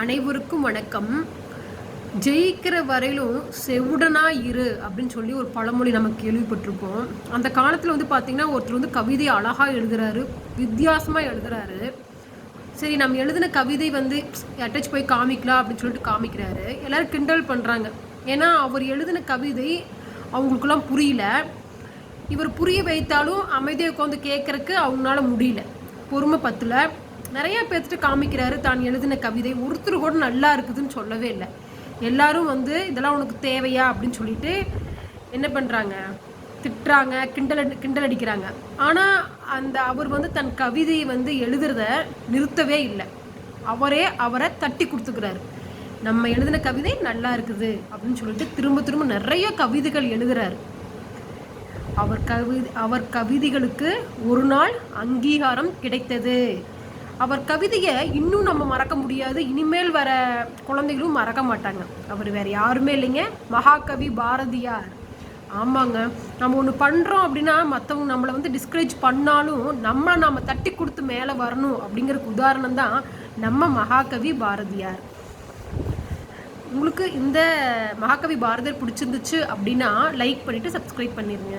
அனைவருக்கும் வணக்கம். ஜெயிக்கிற வரையிலும் செவுடனா இரு அப்படின்னு சொல்லி ஒரு பழமொழி நம்ம கேள்விப்பட்டிருப்போம் அந்த காலத்தில் வந்து பார்த்தீங்கன்னா ஒருத்தர் வந்து கவிதை அழகாக எழுதுறாரு வித்தியாசமாக எழுதுறாரு. சரி நம்ம எழுதின கவிதை வந்து அட்டாச் போய் காமிக்கலாம் அப்படின்னு சொல்லிட்டு காமிக்கிறாரு. எல்லோரும் கிண்டல் பண்ணுறாங்க ஏன்னா அவர் எழுதின கவிதை அவங்களுக்குலாம் புரியல. இவர் புரிய வைத்தாலும் அமைதியை உட்காந்து கேட்கறக்கு அவங்களால முடியல. பொறுமை பத்தலை. நிறைய பேர்த்துட்டு காமிக்கிறாரு. தான் எழுதின கவிதை ஒருத்தர் கூட நல்லா இருக்குதுன்னு சொல்லவே இல்லை. எல்லாரும் வந்து இதெல்லாம் உனக்கு தேவையா? அப்படின்னு சொல்லிட்டு என்ன பண்ணுறாங்க திட்டுறாங்க கிண்டல் அடி- கிண்டல் அடிக்கிறாங்க. ஆனால் அந்த அவர் வந்து தன் கவிதையை வந்து எழுதுறத நிறுத்தவே இல்லை. அவரே அவரை தட்டி கொடுத்துக்கிறாரு. நம்ம எழுதின கவிதை நல்லா இருக்குது அப்படின்னு சொல்லிட்டு திரும்ப திரும்ப நிறைய கவிதைகள் எழுதுறாரு. அவர் கவி அவர் கவிதைகளுக்கு ஒரு நாள் அங்கீகாரம் கிடைத்தது. அவர் கவிதையை இன்னும் நம்ம மறக்க முடியாது. இனிமேல் வர குழந்தைகளும் மறக்க மாட்டாங்க. அவர் வேற யாருமே இல்லைங்க. மகாகவி பாரதியார். ஆமாங்க. நம்ம ஒன்று பண்ணுறோம் அப்படின்னா மற்றவங்க நம்மளை வந்து டிஸ்கரேஜ் பண்ணாலும் நம்மளை நம்ம தட்டி கொடுத்து மேலே வரணும் அப்படிங்கிறதுக்கு உதாரணம் தான் நம்ம மகாகவி பாரதியார். உங்களுக்கு இந்த மகாகவி பாரதியார் பிடிச்சிருந்துச்சு அப்படின்னா லைக் பண்ணிவிட்டு சப்ஸ்கிரைப் பண்ணிடுங்க